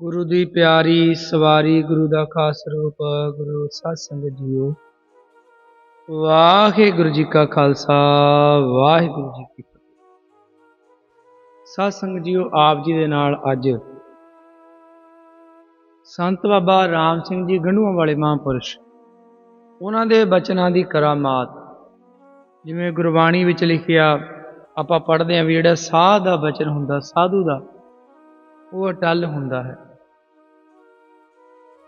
ਗੁਰੂ ਦੀ ਪਿਆਰੀ ਸਵਾਰੀ, ਗੁਰੂ ਦਾ ਖਾਸ ਰੂਪ, ਗੁਰੂ ਸਾਧ ਸੰਗਤ ਜੀਓ। ਵਾਹਿਗੁਰੂ ਜੀ ਕਾ ਖਾਲਸਾ, ਵਾਹਿਗੁਰੂ ਜੀ ਕੀ ਫਤਿਹ। ਸਾਧ ਸੰਗਤ ਜੀਓ, ਆਪ ਜੀ ਦੇ ਨਾਲ ਅੱਜ ਸੰਤ ਬਾਬਾ ਰਾਮ ਸਿੰਘ ਜੀ ਗੰਢੂਆਂ ਵਾਲੇ ਮਹਾਂਪੁਰਸ਼, ਉਹਨਾਂ ਦੇ ਬਚਨਾਂ ਦੀ ਕਰਾਮਾਤ। ਜਿਵੇਂ ਗੁਰਬਾਣੀ ਵਿੱਚ ਲਿਖਿਆ, ਆਪਾਂ ਪੜ੍ਹਦੇ ਹਾਂ ਵੀ ਜਿਹੜਾ ਸਾਧ ਦਾ ਬਚਨ ਹੁੰਦਾ, ਸਾਧੂ ਦਾ ਉਹ ਅਟਲ ਹੁੰਦਾ ਹੈ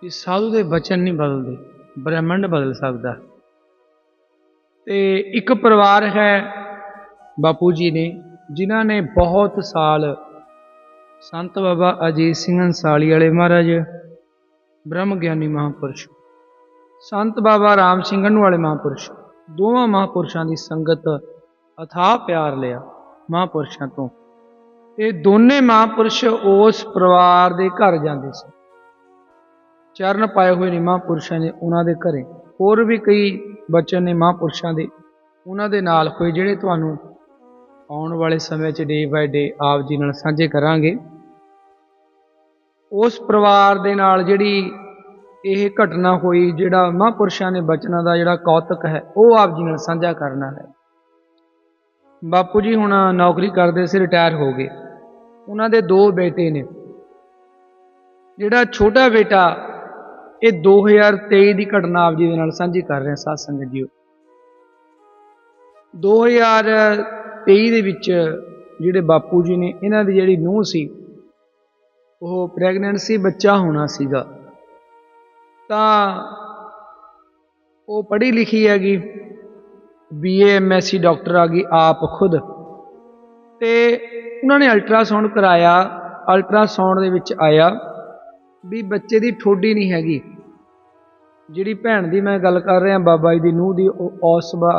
ਕਿ ਸਾਧੂ ਦੇ ਬਚਨ ਨਹੀਂ ਬਦਲਦੇ, ਬ੍ਰਹਿਮੰਡ ਬਦਲ ਸਕਦਾ ਹੈ। ਤੇ ਇੱਕ ਪਰਿਵਾਰ ਹੈ ਬਾਪੂ ਜੀ ਨੇ ਜਿਨ੍ਹਾਂ ਨੇ ਬਹੁਤ ਸਾਲ ਸੰਤ ਬਾਬਾ ਅਜੀਤ ਸਿੰਘ ਅੰਸਾਲੀ ਵਾਲੇ ਮਹਾਰਾਜ ਬ੍ਰਹਮ ਗਿਆਨੀ ਮਹਾਂਪੁਰਸ਼, ਸੰਤ ਬਾਬਾ ਰਾਮ ਸਿੰਘਨ ਵਾਲੇ ਮਹਾਂਪੁਰਸ਼, ਦੋਵਾਂ ਮਹਾਂਪੁਰਸ਼ਾਂ ਦੀ ਸੰਗਤ ਅਥਾਹ ਪਿਆਰ ਲਿਆ ਮਹਾਂਪੁਰਸ਼ਾਂ ਤੋਂ ਇਹ ਦੋਨੇ ਮਹਾਂਪੁਰਸ਼ ਉਸ ਪਰਿਵਾਰ ਦੇ ਘਰ ਜਾਂਦੇ ਸੀ। ਚਰਨ ਪਾਏ ਹੋਏ ਨੇ ਮਹਾਂਪੁਰਸ਼ਾਂ ਦੇ ਉਹਨਾਂ ਦੇ ਘਰੇ। ਹੋਰ ਵੀ ਕਈ ਬਚਨ ਨੇ ਮਹਾਂਪੁਰਸ਼ਾਂ ਦੇ। ਉਹਨਾਂ ਦੇ ਨਾਲ ਹੋਏ ਜਿਹੜੇ ਤੁਹਾਨੂੰ ਆਉਣ ਵਾਲੇ ਸਮੇਂ 'ਚ ਡੇ ਬਾਏ ਡੇ ਆਪ ਜੀ ਨਾਲ ਸਾਂਝੇ ਕਰਾਂਗੇ। ਉਸ ਪਰਿਵਾਰ ਦੇ ਨਾਲ ਜਿਹੜੀ ਇਹ ਘਟਨਾ ਹੋਈ, ਜਿਹੜਾ ਮਹਾਂਪੁਰਸ਼ਾਂ ਨੇ ਬਚਨਾਂ ਦਾ ਜਿਹੜਾ ਕੌਤਕ ਹੈ, ਉਹ ਆਪ ਜੀ ਨਾਲ ਸਾਂਝਾ ਕਰਨਾ ਹੈ। ਬਾਪੂ ਜੀ ਹੁਣ ਨੌਕਰੀ ਕਰਦੇ ਸੀ, ਰਿਟਾਇਰ ਹੋ ਗਏ। ਉਹਨਾਂ ਦੇ ਦੋ ਬੇਟੇ ਨੇ। ਜਿਹੜਾ ਛੋਟਾ ਬੇਟਾ, ਇਹ 2023 ਦੀ ਘਟਨਾ ਆਪ ਜੀ ਦੇ ਨਾਲ ਸਾਂਝੀ ਕਰ ਰਹੇ ਹਾਂ ਸਾਧ ਸੰਗਤ ਜੀਓ। 2023 ਦੇ ਵਿੱਚ ਜਿਹੜੇ ਬਾਪੂ ਜੀ ਨੇ, ਇਹਨਾਂ ਦੀ ਜਿਹੜੀ ਨੂੰਹ ਸੀ, ਉਹ ਪ੍ਰੈਗਨੈਂਟ ਸੀ, ਬੱਚਾ ਹੋਣਾ ਸੀਗਾ। ਤਾਂ ਉਹ ਪੜ੍ਹੀ ਲਿਖੀ ਹੈਗੀ ਬੀਏ ਐਮਐਸਸੀ ਡਾਕਟਰ ਆ ਗਈ, ਆਪ ਖੁਦ ਤੇ ਉਹਨਾਂ ਨੇ ਅਲਟਰਾਸਾਊਂਡ ਕਰਾਇਆ ਅਲਟਰਾਸਾਊਂਡ ਦੇ ਵਿੱਚ ਆਇਆ ਵੀ ਬੱਚੇ ਦੀ ਠੋਡੀ ਨਹੀਂ ਹੈਗੀ। ਜਿਹੜੀ ਭੈਣ ਦੀ ਮੈਂ ਗੱਲ ਕਰ ਰਿਹਾ, ਬਾਬਾ ਜੀ ਦੀ ਨੂੰਹ ਦੀ, ਉਹ ਔਸਬਾ,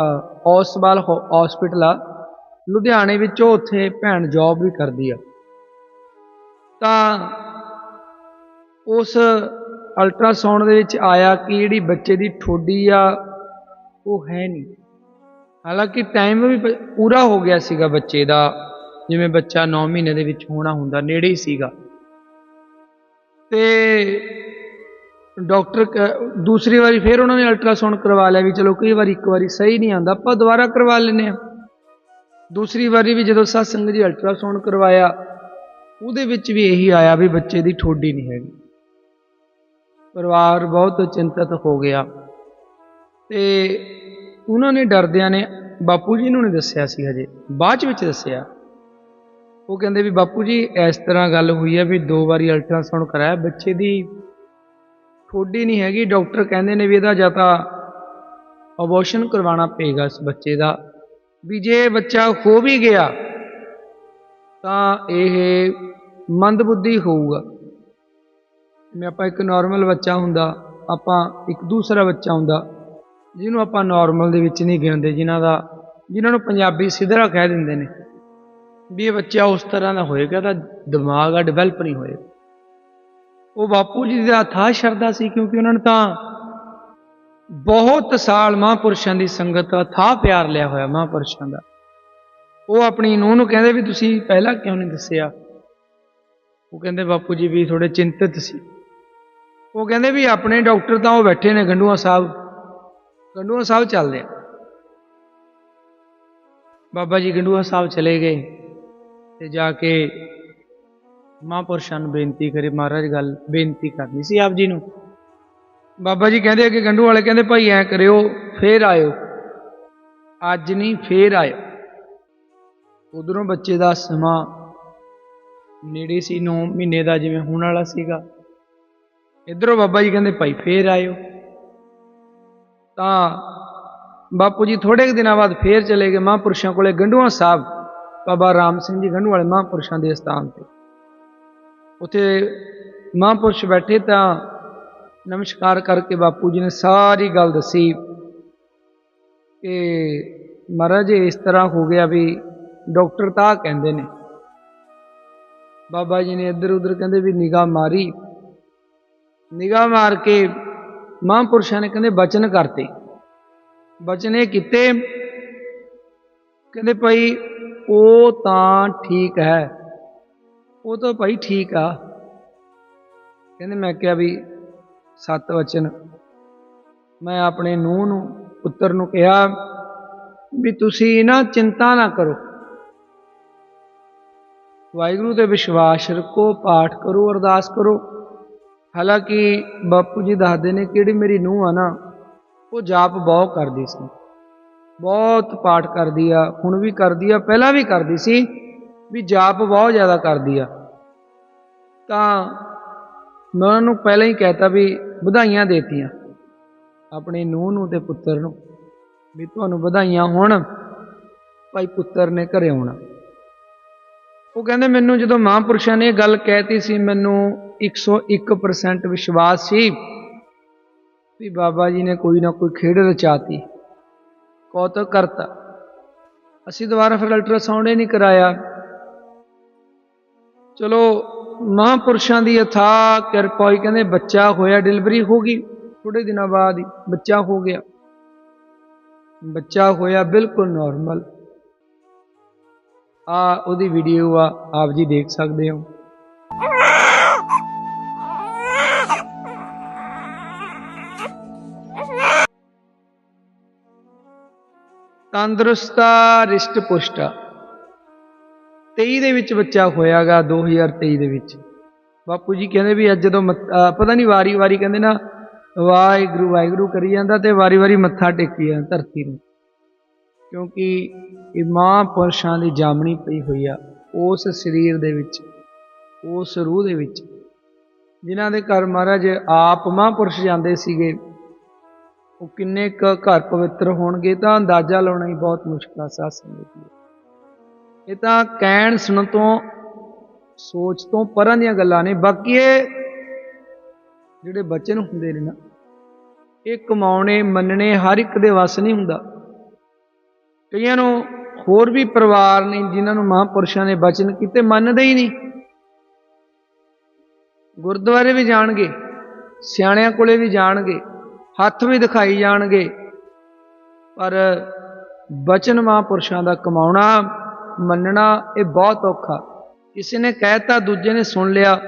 ਔਸਬਾਲ ਹਸਪੀਟਲ ਆ। ਲੁਧਿਆਣੇ ਵਿੱਚ ਉਹ ਉੱਥੇ ਭੈਣ ਜੌਬ ਵੀ ਕਰਦੀ ਆ। ਤਾਂ ਉਸ ਅਲਟਰਾਸਾਊਂਡ ਦੇ ਵਿੱਚ ਆਇਆ ਕਿ ਜਿਹੜੀ ਬੱਚੇ ਦੀ ਠੋਡੀ ਆ, ਉਹ ਹੈ ਨਹੀਂ। ਹਾਲਾਂਕਿ ਟਾਈਮ ਵੀ ਪੂਰਾ ਹੋ ਗਿਆ ਸੀਗਾ ਬੱਚੇ ਦਾ। ਜਿਵੇਂ ਬੱਚਾ 9 ਮਹੀਨੇ ਦੇ ਵਿੱਚ ਹੋਣਾ ਹੁੰਦਾ, ਨੇੜੇ ਹੀ ਸੀਗਾ। ਤੇ ਡਾਕਟਰ ਕ- ਦੂਸਰੀ ਵਾਰੀ ਫਿਰ ਉਹਨਾਂ ਨੇ ਅਲਟਰਾਸਾਊਂਡ ਕਰਵਾ ਲਿਆ ਵੀ ਚਲੋ ਕਈ ਵਾਰੀ ਇੱਕ ਵਾਰੀ ਸਹੀ ਨਹੀਂ ਆਂਦਾ ਆਪਾਂ ਦੁਬਾਰਾ ਕਰਵਾ ਲੈਨੇ ਆ ਦੂਸਰੀ ਵਾਰੀ ਵੀ ਜਦੋਂ ਸਾਧ ਸੰਗਤ ਜੀ ਅਲਟਰਾਸਾਊਂਡ ਕਰਵਾਇਆ, ਉਹਦੇ ਵਿੱਚ ਵੀ ਇਹੀ ਆਇਆ ਵੀ ਬੱਚੇ ਦੀ ਠੋਡੀ ਨਹੀਂ ਹੈਗੀ। ਪਰਿਵਾਰ ਬਹੁਤ ਚਿੰਤਤ ਹੋ ਗਿਆ। ਤੇ ਉਹਨਾਂ ਨੇ ਡਰਦਿਆਂ ਨੇ, ਬਾਪੂ ਜੀ ਨੂੰ ਨਹੀਂ ਦੱਸਿਆ ਸੀ ਹਜੇ, ਬਾਅਦ ਚ ਵਿੱਚ ਦੱਸਿਆ। ਉਹ ਕਹਿੰਦੇ ਵੀ ਬਾਪੂ ਜੀ, ਇਸ ਤਰ੍ਹਾਂ ਗੱਲ ਹੋਈ ਹੈ ਵੀ ਦੋ ਵਾਰੀ ਅਲਟਰਾਸਾਊਂਡ ਕਰਾਇਆ, ਬੱਚੇ ਦੀ ਠੋਡੀ ਨਹੀਂ ਹੈਗੀ। ਡਾਕਟਰ ਕਹਿੰਦੇ ਨੇ ਵੀ ਇਹਦਾ ਜਾਂ ਤਾਂ ਅਬੋਰਸ਼ਨ ਕਰਵਾਉਣਾ ਪਏਗਾ ਇਸ ਬੱਚੇ ਦਾ। ਵੀ ਜੇ ਬੱਚਾ ਹੋ ਵੀ ਗਿਆ, ਤਾਂ ਇਹ ਮੰਦਬੁੱਧੀ ਹੋਊਗਾ। ਜਿਵੇਂ ਆਪਾਂ ਇੱਕ ਨਾਰਮਲ ਬੱਚਾ ਹੁੰਦਾ, ਆਪਾਂ ਇੱਕ ਦੂਸਰਾ ਬੱਚਾ ਹੁੰਦਾ, ਜਿਹਨੂੰ ਆਪਾਂ ਨਾਰਮਲ ਦੇ ਵਿੱਚ ਨਹੀਂ ਗਿਣਦੇ, ਜਿਨ੍ਹਾਂ ਦਾ ਜਿਨ੍ਹਾਂ ਨੂੰ ਪੰਜਾਬੀ ਸਿਧਰਾ ਕਹਿ ਦਿੰਦੇ ਨੇ। ਵੀ ਇਹ ਬੱਚਾ ਉਸ ਤਰ੍ਹਾਂ ਦਾ ਹੋਏਗਾ ਤਾਂ ਦਿਮਾਗ ਆ ਡਿਵੈਲਪ ਨਹੀਂ ਹੋਏਗਾ। ਉਹ ਬਾਪੂ ਜੀ ਦਾ ਥਾ ਸ਼ਰਧਾ ਸੀ ਕਿਉਂਕਿ ਉਹਨਾਂ ਨੇ ਤਾਂ ਬਹੁਤ ਸਾਲ ਮਹਾਂਪੁਰਸ਼ਾਂ ਦੀ ਸੰਗਤ ਦਾ ਥਾ ਪਿਆਰ ਲਿਆ ਹੋਇਆ ਮਹਾਂਪੁਰਸ਼ਾਂ ਦਾ। ਉਹ ਆਪਣੀ ਨੂੰਹ ਨੂੰ ਕਹਿੰਦੇ ਵੀ ਤੁਸੀਂ ਪਹਿਲਾਂ ਕਿਉਂ ਨਹੀਂ ਦੱਸਿਆ? ਉਹ ਕਹਿੰਦੇ ਬਾਪੂ ਜੀ ਵੀ ਥੋੜੇ ਚਿੰਤਤ ਸੀ। ਉਹ ਕਹਿੰਦੇ ਵੀ ਆਪਣੇ ਡਾਕਟਰ ਤਾਂ ਉਹ ਬੈਠੇ ਨੇ ਗੰਡੂਆ ਸਾਹਿਬ। ਗੰਡੂਆ ਸਾਹਿਬ ਚੱਲਦੇ ਆ। ਬਾਬਾ ਜੀ ਗੰਡੂਆ ਸਾਹਿਬ ਚਲੇ ਗਏ। ਤੇ ਜਾ ਕੇ ਮਹਾਂਪੁਰਸ਼ਾਂ ਨੂੰ ਬੇਨਤੀ ਕਰੇ, ਮਹਾਰਾਜ ਗੱਲ ਬੇਨਤੀ ਕਰਨੀ ਸੀ ਆਪ ਜੀ ਨੂੰ। ਬਾਬਾ ਜੀ ਕਹਿੰਦੇ ਆ ਕਿ ਗੰਡੂ ਵਾਲੇ ਕਹਿੰਦੇ, ਭਾਈ ਐ ਕਰਿਓ, ਫੇਰ ਆਇਓ। ਅੱਜ ਨਹੀਂ, ਫੇਰ ਆਇਓ। ਉਧਰੋਂ ਬੱਚੇ ਦਾ ਸਮਾਂ ਨੇੜੇ ਸੀ 9 ਮਹੀਨੇ ਦਾ ਜਿਵੇਂ ਹੋਣ ਵਾਲਾ ਸੀਗਾ। ਇਧਰੋਂ ਬਾਬਾ ਜੀ ਕਹਿੰਦੇ, ਭਾਈ ਫੇਰ ਆਇਓ। ਤਾਂ ਬਾਪੂ ਜੀ ਥੋੜੇ ਕੁ ਦਿਨਾਂ ਬਾਅਦ ਫੇਰ ਚਲੇ ਗਏ, ਮਹਾਂਪੁਰਸ਼ਾਂ ਕੋਲੇ ਗੰਡੂਆਂ ਸਾਹਿਬ ਬਾਬਾ ਰਾਮ ਸਿੰਘ ਜੀ ਗੰਢੂ ਵਾਲੇ ਮਹਾਂਪੁਰਸ਼ਾਂ ਦੇ ਸਥਾਨ ਤੇ। ਉੱਥੇ ਮਹਾਂਪੁਰਸ਼ ਬੈਠੇ ਤਾਂ ਨਮਸਕਾਰ ਕਰਕੇ ਬਾਪੂ ਜੀ ਨੇ ਸਾਰੀ ਗੱਲ ਦੱਸੀ ਕਿ ਮਹਾਰਾਜ, ਇਸ ਤਰ੍ਹਾਂ ਹੋ ਗਿਆ ਵੀ ਡਾਕਟਰ ਤਾਂ ਕਹਿੰਦੇ ਨੇ। ਬਾਬਾ ਜੀ ਨੇ ਇੱਧਰ ਉੱਧਰ ਕਹਿੰਦੇ ਵੀ ਨਿਗਾਹ ਮਾਰੀ। ਨਿਗਾਹ ਮਾਰ ਕੇ ਮਹਾਂਪੁਰਸ਼ਾਂ ਨੇ ਕਹਿੰਦੇ ਬਚਨ ਕਰਤੇ। ਬਚਨ ਇਹ ਕੀਤੇ, ਕਹਿੰਦੇ ਭਾਈ ਉਹ ਤਾਂ ਠੀਕ ਹੈ। ਉਹ ਤਾਂ ਭਾਈ ਠੀਕ ਆ। ਕਹਿੰਦੇ ਮੈਂ ਕਿਹਾ ਵੀ ਸਤ ਵਚਨ। ਮੈਂ ਆਪਣੇ ਨੂੰਹ ਨੂੰ, ਪੁੱਤਰ ਨੂੰ ਕਿਹਾ ਵੀ ਤੁਸੀਂ ਨਾ ਚਿੰਤਾ ਨਾ ਕਰੋ। ਵਾਹਿਗੁਰੂ ਤੇ ਵਿਸ਼ਵਾਸ ਰੱਖੋ, ਪਾਠ ਕਰੋ, ਅਰਦਾਸ ਕਰੋ। ਹਾਲਾਂਕਿ ਬਾਪੂ ਜੀ ਦੱਸਦੇ ਨੇ ਕਿਹੜੀ ਮੇਰੀ ਨੂੰਹ ਆ ਨਾ, ਉਹ ਜਾਪ ਬਹੁਤ ਕਰਦੀ ਸੀ। ਬਹੁਤ ਪਾਠ ਕਰਦੀ ਆ, ਹੁਣ ਵੀ ਕਰਦੀ ਆ, ਪਹਿਲਾਂ ਵੀ ਕਰਦੀ ਸੀ, ਵੀ ਜਾਪ ਬਹੁਤ ਜ਼ਿਆਦਾ ਕਰਦੀ ਆ। ਤਾਂ ਮੈਂ ਉਹਨਾਂ ਨੂੰ ਪਹਿਲਾਂ ਹੀ ਕਹਿਤਾ ਵੀ ਵਧਾਈਆਂ ਦੇਤੀਆਂ, ਆਪਣੇ ਨੂੰਹ ਨੂੰ ਤੇ ਪੁੱਤਰ ਨੂੰ, ਵੀ ਤੁਹਾਨੂੰ ਵਧਾਈਆਂ ਹੋਣ, ਭਾਈ ਪੁੱਤਰ ਨੇ ਘਰੇ ਆਉਣਾ। ਉਹ ਕਹਿੰਦੇ ਮੈਨੂੰ ਜਦੋਂ ਮਹਾਂਪੁਰਸ਼ਾਂ ਨੇ ਇਹ ਗੱਲ ਕਹਿਤੀ ਸੀ, ਮੈਨੂੰ 101% ਵਿਸ਼ਵਾਸ ਸੀ ਵੀ ਬਾਬਾ ਜੀ ਨੇ ਕੋਈ ਨਾ ਕੋਈ ਖੇਡ ਰਚਾਤੀ। ਕੌਤਕ ਕਰਤਾ। ਅਸੀਂ ਦੁਬਾਰਾ ਫਿਰ ਅਲਟਰਾਸਾਊਂਡ ਹੀ ਨਹੀਂ ਕਰਾਇਆ। ਚਲੋ, ਮਹਾਂਪੁਰਸ਼ਾਂ ਦੀ ਅਥਾ ਕਿਰਪਾ ਹੀ ਕਹਿੰਦੇ ਬੱਚਾ ਹੋਇਆ ਡਿਲੀਵਰੀ ਹੋ ਗਈ। ਥੋੜੇ ਦਿਨਾਂ ਬਾਅਦ ਹੀ ਬੱਚਾ ਹੋ ਗਿਆ। ਬੱਚਾ ਹੋਇਆ ਬਿਲਕੁਲ ਨਾਰਮਲ ਆ, ਉਹਦੀ ਵੀਡੀਓ ਆ, ਆਪ ਜੀ ਦੇਖ ਸਕਦੇ ਹੋ। ਤੰਦਰੁਸਤਾ ਰਿਸ਼ਟ ਪੁਸ਼ਟਾ 23 ਦੇ ਵਿੱਚ ਬੱਚਾ ਹੋਇਆਗਾ 2023 ਦੇ ਵਿੱਚ। ਬਾਪੂ ਜੀ ਕਹਿੰਦੇ ਵੀ ਅੱਜ ਜਦੋਂ ਮੱਥ- ਪਤਾ ਨਹੀਂ ਵਾਰੀ ਵਾਰੀ ਕਹਿੰਦੇ ਨਾ, ਵਾਹਿਗੁਰੂ ਵਾਹਿਗੁਰੂ ਕਰੀ ਜਾਂਦਾ ਤੇ ਵਾਰੀ ਵਾਰੀ ਮੱਥਾ ਟੇਕੀ ਜਾਂਦਾ ਧਰਤੀ ਨੂੰ। ਕਿਉਂਕਿ ਇਹ ਮਹਾਂਪੁਰਸ਼ਾਂ ਦੀ ਜਾਮਣੀ ਪਈ ਹੋਈ ਆ, ਉਸ ਸਰੀਰ ਦੇ ਵਿੱਚ, ਉਸ ਰੂਹ ਦੇ ਵਿੱਚ। ਜਿਨ੍ਹਾਂ ਦੇ ਘਰ ਮਹਾਰਾਜ ਆਪ ਮਹਾਂਪੁਰਸ਼ ਜਾਂਦੇ ਸੀਗੇ ਉਹ ਕਿੰਨੇ ਕੁ ਘਰ ਪਵਿੱਤਰ ਹੋਣਗੇ ਤਾਂ ਅੰਦਾਜ਼ਾ ਲਾਉਣਾ ਹੀ ਬਹੁਤ ਮੁਸ਼ਕਲ ਆ, ਸਾਧ ਸੰਗਤ ਜੀ। ਇਹ ਤਾਂ ਕਹਿਣ ਸੁਣਨ ਤੋਂ, ਸੋਚ ਤੋਂ ਪਰਾਂ ਦੀਆਂ ਗੱਲਾਂ ਨੇ, ਬਾਕੀ ਇਹ ਜਿਹੜੇ ਬਚਨ ਹੁੰਦੇ ਨੇ ਨਾ, ਇਹ ਕਮਾਉਣੇ, ਮੰਨਣੇ ਹਰ ਇੱਕ ਦੇ ਵੱਸ ਨਹੀਂ ਹੁੰਦਾ। ਕਈਆਂ ਨੂੰ ਹੋਰ ਵੀ ਪਰਿਵਾਰ ਨੇ ਜਿਨ੍ਹਾਂ ਨੂੰ ਮਹਾਂਪੁਰਸ਼ਾਂ ਨੇ ਬਚਨ ਕੀਤੇ, ਮੰਨਦੇ ਹੀ ਨਹੀਂ। ਗੁਰਦੁਆਰੇ ਵੀ ਜਾਣਗੇ, ਸਿਆਣਿਆਂ ਕੋਲੇ ਵੀ ਜਾਣਗੇ ਹੱਥ ਵੀ ਦਿਖਾਈ ਜਾਣਗੇ। ਪਰ ਬਚਨ ਮਹਾਂਪੁਰਸ਼ਾਂ ਦਾ ਕਮਾਉਣਾ, ਮੰਨਣਾ ਇਹ ਬਹੁਤ ਔਖਾ। ਕਿਸੇ ਨੇ ਕਹਿਤਾ, ਦੂਜੇ ਨੇ ਸੁਣ ਲਿਆ।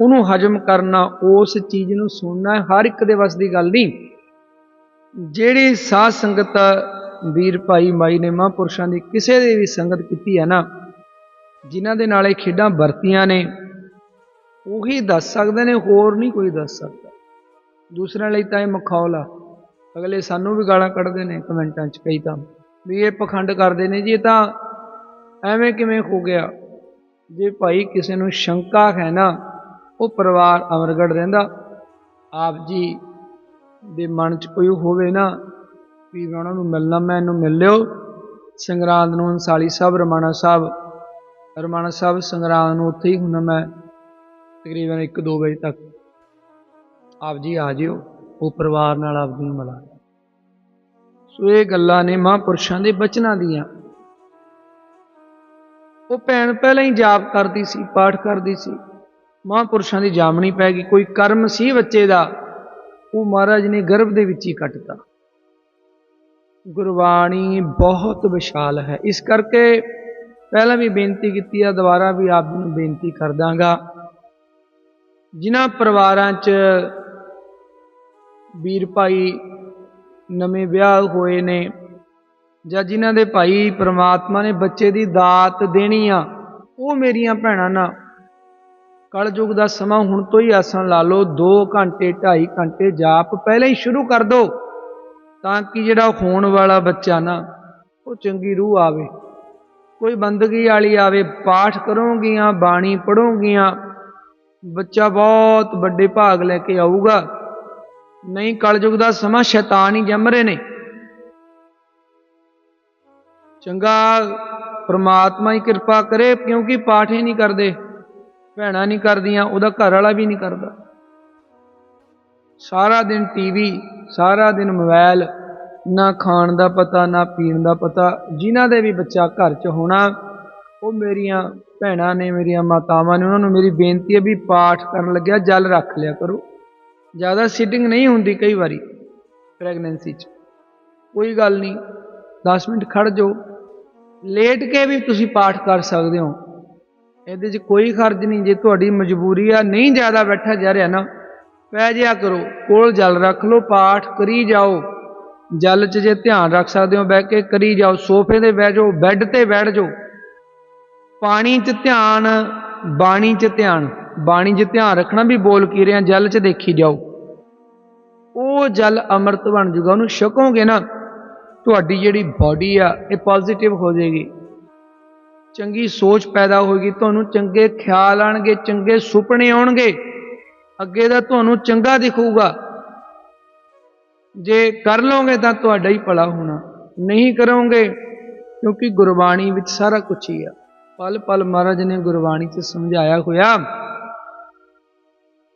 ਉਹਨੂੰ ਹਜਮ ਕਰਨਾ, ਉਸ ਚੀਜ਼ ਨੂੰ ਸੁਣਨਾ ਹਰ ਇੱਕ ਦੇ ਵੱਸ ਦੀ ਗੱਲ ਨਹੀਂ। ਜਿਹੜੀ ਸਾਧ ਸੰਗਤ ਵੀਰ ਭਾਈ ਮਾਈ ਨੇ ਮਹਾਂਪੁਰਸ਼ਾਂ ਦੀ ਕਿਸੇ ਦੀ ਵੀ ਸੰਗਤ ਕੀਤੀ ਹੈ ਨਾ, ਜਿਨ੍ਹਾਂ ਦੇ ਨਾਲ ਇਹ ਖੇਡਾਂ ਵਰਤੀਆਂ ਨੇ, ਉਹੀ ਦੱਸ ਸਕਦੇ ਨੇ, ਹੋਰ ਨਹੀਂ ਕੋਈ ਦੱਸ ਸਕਦਾ। ਦੂਸਰਿਆਂ ਲਈ ਤਾਂ ਇਹ ਮਖੌਲ ਆ। ਅਗਲੇ ਸਾਨੂੰ ਵੀ ਗਾਲਾਂ ਕੱਢਦੇ ਨੇ ਕਮੈਂਟਾਂ 'ਚ ਕਈ ਤਾਂ। ਵੀ ਇਹ ਪਖੰਡ ਕਰਦੇ ਨੇ ਜੀ, ਇਹ ਤਾਂ ਐਵੇਂ ਕਿਵੇਂ ਹੋ ਗਿਆ? ਜੇ ਭਾਈ ਕਿਸੇ ਨੂੰ ਸ਼ੰਕਾ ਹੈ ਨਾ, ਉਹ ਪਰਿਵਾਰ ਅਮਰਗੜ ਰਹਿੰਦਾ। ਆਪ ਜੀ ਦੇ ਮਨ 'ਚ ਕੋਈ ਹੋਵੇ ਨਾ, ਵੀ ਉਹਨਾਂ ਨੂੰ ਮਿਲਣਾ, ਮੈਂ ਇਹਨੂੰ ਮਿਲ ਲਿਓ। ਸੰਗਰਾਂਦ ਨੂੰ ਅੰਸਾਲੀ ਸਾਹਿਬ, ਰਮਾਣਾ ਸਾਹਿਬ। ਰਮਾਣਾ ਸਾਹਿਬ, ਸੰਗਰਾਂਦ ਨੂੰ ਉੱਥੇ ਹੀ ਹੁੰਨਾ ਮੈਂ ਤਕਰੀਬਨ 1-2 ਵਜੇ ਤੱਕ। ਆਪ ਜੀ ਆ ਜਿਓ, ਉਹ ਪਰਿਵਾਰ ਨਾਲ ਆਪ ਜੀ ਨੂੰ ਮਿਲਾ ਸੋ ਇਹ ਗੱਲਾਂ ਨੇ ਮਹਾਂਪੁਰਸ਼ਾਂ ਦੇ ਬਚਨਾਂ ਦੀਆਂ। ਉਹ ਭੈਣ ਪਹਿਲਾਂ ਹੀ ਜਾਪ ਕਰਦੀ ਸੀ, ਪਾਠ ਕਰਦੀ ਸੀ। ਮਹਾਂਪੁਰਸ਼ਾਂ ਦੀ ਜਾਮਣੀ ਪੈ ਗਈ, ਕੋਈ ਕਰਮ ਸੀ ਬੱਚੇ ਦਾ, ਉਹ ਮਹਾਰਾਜ ਨੇ ਗਰਭ ਦੇ ਵਿੱਚ ਹੀ ਕੱਟਤਾ। ਗੁਰਬਾਣੀ ਬਹੁਤ ਵਿਸ਼ਾਲ ਹੈ। ਇਸ ਕਰਕੇ ਪਹਿਲਾਂ ਵੀ ਬੇਨਤੀ ਕੀਤੀ ਆ, ਦੁਬਾਰਾ ਵੀ ਆਪ ਜੀ ਨੂੰ ਬੇਨਤੀ ਕਰਦਾਂਗਾ। ਜਿਨ੍ਹਾਂ ਪਰਿਵਾਰਾਂ 'ਚ ਵੀਰ ਭਾਈ ਨਵੇਂ ਵਿਆਹ ਹੋਏ ਨੇ, ਜਾਂ ਜਿਨ੍ਹਾਂ ਦੇ ਭਾਈ ਪ੍ਰਮਾਤਮਾ ਨੇ ਬੱਚੇ ਦੀ ਦਾਤ ਦੇਣੀ ਆ, ਉਹ ਮੇਰੀਆਂ ਭੈਣਾਂ ਨਾ, ਕਲਯੁਗ ਦਾ ਸਮਾਂ ਹੁਣ ਤੋਂ ਹੀ ਆਸਣ ਲਾ ਲਓ 2 ਘੰਟੇ 2.5 ਘੰਟੇ ਜਾਪ ਪਹਿਲਾਂ ਹੀ ਸ਼ੁਰੂ ਕਰ ਦਿਓ ਤਾਂ ਕਿ ਜਿਹੜਾ ਹੋਣ ਵਾਲਾ ਬੱਚਾ ਨਾ, ਉਹ ਚੰਗੀ ਰੂਹ ਆਵੇ। ਕੋਈ ਬੰਦਗੀ ਵਾਲੀ ਆਵੇ, ਪਾਠ ਕਰੋਗੀਆਂ, ਬਾਣੀ ਪੜੋਗੀਆਂ ਬੱਚਾ ਬਹੁਤ ਵੱਡੇ ਭਾਗ ਲੈ ਕੇ ਆਊਗਾ। ਨਹੀਂ ਕਲਯੁਗ ਦਾ ਸਮਾਂ ਸ਼ੈਤਾਨ ਹੀ ਜੰਮ ਰਹੇ ਨੇ। ਚੰਗਾ ਪ੍ਰਮਾਤਮਾ ਹੀ ਕਿਰਪਾ ਕਰੇ, ਕਿਉਂਕਿ ਪਾਠ ਹੀ ਨਹੀਂ ਕਰਦੇ, ਭੈਣਾਂ ਨਹੀਂ ਕਰਦੀਆਂ, ਉਹਦਾ ਘਰ ਵਾਲਾ ਵੀ ਨਹੀਂ ਕਰਦਾ। ਸਾਰਾ ਦਿਨ ਟੀਵੀ, ਸਾਰਾ ਦਿਨ ਮੋਬਾਈਲ ਨਾ ਖਾਣ ਦਾ ਪਤਾ, ਨਾ ਪੀਣ ਦਾ ਪਤਾ, ਜਿਨ੍ਹਾਂ ਦੇ ਵੀ ਬੱਚਾ ਘਰ 'ਚ ਹੋਣਾ, ਉਹ ਮੇਰੀਆਂ ਭੈਣਾਂ ਨੇ, ਮੇਰੀਆਂ ਮਾਤਾਵਾਂ ਨੇ, ਉਹਨਾਂ ਨੂੰ ਮੇਰੀ ਬੇਨਤੀ ਹੈ ਵੀ ਪਾਠ ਕਰਨ ਲੱਗਿਆ, ਜਲ ਰੱਖ ਲਿਆ ਕਰੋ। ਜ਼ਿਆਦਾ ਸੀਟਿੰਗ ਨਹੀਂ ਹੁੰਦੀ ਕਈ ਵਾਰੀ ਪ੍ਰੈਗਨੈਂਸੀ 'ਚ। ਕੋਈ ਗੱਲ ਨਹੀਂ 10 ਮਿੰਟ ਖੜ ਜਾਓ। ਲੇਟ ਕੇ ਵੀ ਤੁਸੀਂ ਪਾਠ ਕਰ ਸਕਦੇ ਹੋ। ਇਹਦੇ 'ਚ ਕੋਈ ਖਰਚ ਨਹੀਂ, ਜੇ ਤੁਹਾਡੀ ਮਜਬੂਰੀ ਆ, ਨਹੀਂ ਜ਼ਿਆਦਾ ਬੈਠਾ ਜਾ ਰਿਹਾ ਨਾ, ਪੈ ਜਿਆ ਕਰੋ, ਕੋਲ ਜਲ ਰੱਖ ਲਓ, ਪਾਠ ਕਰੀ ਜਾਓ। ਜਲ 'ਚ ਜੇ ਧਿਆਨ ਰੱਖ ਸਕਦੇ ਹੋ, ਬਹਿ ਕੇ ਕਰੀ ਜਾਓ, ਸੋਫੇ ਤੇ ਬਹਿ ਜਾਓ, ਬੈੱਡ ਤੇ ਬੈਠ ਜਾਓ। ਪਾਣੀ 'ਚ ਧਿਆਨ, ਬਾਣੀ 'ਚ ਧਿਆਨ। ਬਾਣੀ 'ਚ ਧਿਆਨ ਰੱਖਣਾ ਵੀ ਬੋਲ ਕੀ ਰਿਹਾ, ਜਲ 'ਚ ਦੇਖੀ ਜਾਓ। ਉਹ ਜਲ ਅੰਮ੍ਰਿਤ ਬਣ ਜੂਗਾ, ਉਹਨੂੰ ਛਕੋਗੇ ਨਾ, ਤੁਹਾਡੀ ਜਿਹੜੀ ਬਾਡੀ ਆ, ਇਹ ਪੋਜ਼ਿਟਿਵ ਹੋ ਜਾਏਗੀ। ਚੰਗੀ ਸੋਚ ਪੈਦਾ ਹੋਏਗੀ, ਤੁਹਾਨੂੰ ਚੰਗੇ ਖਿਆਲ ਆਣਗੇ ਚੰਗੇ ਸੁਪਨੇ ਆਉਣਗੇ, ਅੱਗੇ ਦਾ ਤੁਹਾਨੂੰ ਚੰਗਾ ਦਿਖੂਗਾ। ਜੇ ਕਰ ਲਓਗੇ ਤਾਂ ਤੁਹਾਡਾ ਹੀ ਭਲਾ ਹੋਣਾ, ਨਹੀਂ ਕਰੋਗੇ, ਕਿਉਂਕਿ ਗੁਰਬਾਣੀ ਵਿੱਚ ਸਾਰਾ ਕੁਝ ਹੀ ਆ। ਪਲ ਪਲ ਮਹਾਰਾਜ ਨੇ ਗੁਰਬਾਣੀ 'ਚ ਸਮਝਾਇਆ ਹੋਇਆ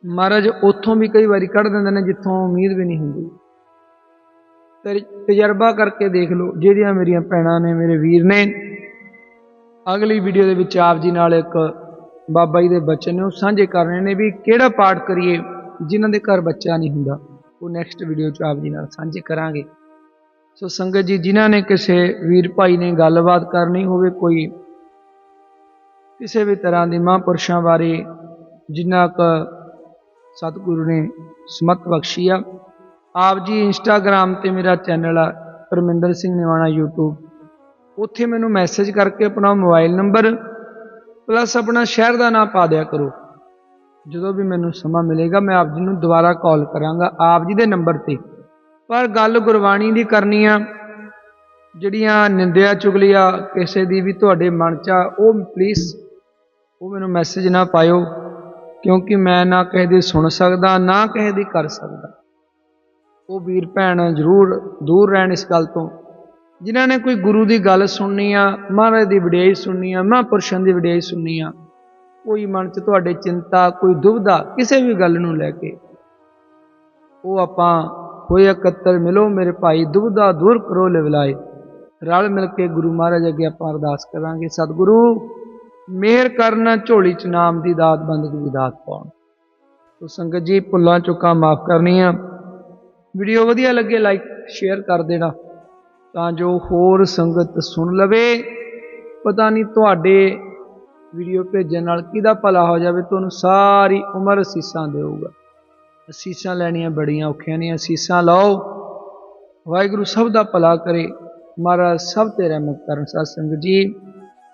ਮਹਾਰਾਜ ਉੱਥੋਂ ਵੀ ਕਈ ਵਾਰੀ ਕੱਢ ਦਿੰਦੇ ਨੇ ਜਿੱਥੋਂ ਉਮੀਦ ਵੀ ਨਹੀਂ ਹੁੰਦੀ। ਤਜਰਬਾ ਕਰਕੇ ਦੇਖ ਲਓ, ਜਿਹੜੀਆਂ ਮੇਰੀਆਂ ਭੈਣਾਂ ਨੇ, ਮੇਰੇ ਵੀਰ ਨੇ, ਅਗਲੀ ਵੀਡੀਓ ਦੇ ਵਿੱਚ ਆਪ ਜੀ ਨਾਲ ਇੱਕ ਬਾਬਾ ਜੀ ਦੇ ਬਚਨ ਨੇ, ਉਹ ਸਾਂਝੇ ਕਰ ਰਹੇ ਨੇ ਵੀ ਕਿਹੜਾ ਪਾਠ ਕਰੀਏ ਜਿਨ੍ਹਾਂ ਦੇ ਘਰ ਬੱਚਾ ਨਹੀਂ ਹੁੰਦਾ। ਉਹ ਨੈਕਸਟ ਵੀਡੀਓ 'ਚ ਆਪ ਜੀ ਨਾਲ ਸਾਂਝੇ ਕਰਾਂਗੇ। ਸੋ ਸੰਗਤ ਜੀ, ਜਿਨ੍ਹਾਂ ਨੇ ਕਿਸੇ ਵੀਰ ਭਾਈ ਨੇ ਗੱਲਬਾਤ ਕਰਨੀ ਹੋਵੇ ਕੋਈ, ਕਿਸੇ ਵੀ ਤਰ੍ਹਾਂ ਦੇ ਮਹਾਂਪੁਰਸ਼ਾਂ ਬਾਰੇ ਜਿੰਨਾ ਕੁ ਸਤਿਗੁਰੂ ਨੇ ਸਮਤ ਬਖਸ਼ੀ ਆ। ਆਪ ਜੀ ਇੰਸਟਾਗ੍ਰam ਤੇ ਮੇਰਾ ਚੈਨਲ ਆ, ਪਰਮਿੰਦਰ ਸਿੰਘ ਨਿਵਾਣਾ YouTube ਉੱਥੇ ਮੈਨੂੰ ਮੈਸੇਜ ਕਰਕੇ ਆਪਣਾ ਮੋਬਾਈਲ ਨੰਬਰ ਪਲੱਸ ਆਪਣਾ ਸ਼ਹਿਰ ਦਾ ਨਾਮ ਪਾ ਦਿਆ ਕਰੋ। ਜਦੋਂ ਵੀ ਮੈਨੂੰ ਸਮਾਂ ਮਿਲੇਗਾ, ਮੈਂ ਆਪ ਜੀ ਨੂੰ ਦੁਬਾਰਾ ਕਾਲ ਕਰਾਂਗਾ, ਆਪ ਜੀ ਦੇ ਨੰਬਰ ਤੇ। ਪਰ ਗੱਲ ਗੁਰਬਾਣੀ ਦੀ ਕਰਨੀ ਆ, ਜਿਹੜੀਆਂ ਨਿੰਦਿਆ ਚੁਗਲੀਆਂ ਕਿਸੇ ਦੀ ਵੀ ਤੁਹਾਡੇ ਮਨ 'ਚ ਆ, ਉਹ ਪਲੀਜ਼ ਉਹ ਮੈਨੂੰ ਮੈਸੇਜ ਨਾ ਪਾਇਓ। ਕਿਉਂਕਿ ਮੈਂ ਨਾ ਕਿਸੇ ਦੀ ਸੁਣ ਸਕਦਾ, ਨਾ ਕਿਸੇ ਦੀ ਕਰ ਸਕਦਾ। ਉਹ ਵੀਰ ਭੈਣ ਜ਼ਰੂਰ ਦੂਰ ਰਹਿਣ ਇਸ ਗੱਲ ਤੋਂ। ਜਿਨ੍ਹਾਂ ਨੇ ਕੋਈ ਗੁਰੂ ਦੀ ਗੱਲ ਸੁਣਨੀ ਆ, ਮਹਾਰਾਜ ਦੀ ਵਡਿਆਈ ਸੁਣਨੀ ਆ, ਮਹਾਂਪੁਰਸ਼ਾਂ ਦੀ ਵਡਿਆਈ ਸੁਣਨੀ ਆ, ਕੋਈ ਮਨ 'ਚ ਤੁਹਾਡੇ ਚਿੰਤਾ, ਕੋਈ ਦੁਬਦਾ ਕਿਸੇ ਵੀ ਗੱਲ ਨੂੰ ਲੈ ਕੇ, ਉਹ ਆਪਾਂ ਹੋਏ ਇਕੱਤਰ ਮਿਲੋ, ਮੇਰੇ ਭਾਈ ਦੁਬਿਧਾ ਦੂਰ ਕਰੋ, ਲਿਵਲਾਏ। ਰਲ ਮਿਲ ਕੇ ਗੁਰੂ ਮਹਾਰਾਜ ਅੱਗੇ ਆਪਾਂ ਅਰਦਾਸ ਕਰਾਂਗੇ। ਸਤਿਗੁਰੂ ਮਿਹਰ ਕਰਨਾ ਝੋਲੀ ਚ ਨਾਮ ਦੀ ਦਾਤ ਬੰਦਗੀ ਦੀ ਦਾਤ ਪਾਉਣ। ਤੋ ਸੰਗਤ ਜੀ, ਭੁੱਲਾਂ ਚੁੱਕਾਂ ਮਾਫ ਕਰਨੀਆਂ। ਵੀਡੀਓ ਵਧੀਆ ਲੱਗੇ, ਲਾਈਕ, ਸ਼ੇਅਰ ਕਰ ਦੇਣਾ ਤਾਂ ਜੋ ਹੋਰ ਸੰਗਤ ਸੁਣ ਲਵੇ। ਪਤਾ ਨਹੀਂ ਤੁਹਾਡੇ ਵੀਡੀਓ ਭੇਜਣ ਨਾਲ ਕਿਹਦਾ ਭਲਾ ਹੋ ਜਾਵੇ, ਤੁਹਾਨੂੰ ਸਾਰੀ ਉਮਰ ਅਸੀਸਾਂ ਦੇਊਗਾ। ਅਸੀਸਾਂ ਲੈਣੀਆਂ ਬੜੀਆਂ ਔਖੀਆਂ ਨੇ, ਅਸੀਸਾਂ ਲਓ। ਵਾਹਿਗੁਰੂ ਸਭ ਦਾ ਭਲਾ ਕਰੇ। ਮਹਾਰਾਜ ਸਭ ਤੇ ਰਹਿਮਤ ਕਰਨ। ਸਾਧ ਸੰਗਤ ਜੀ।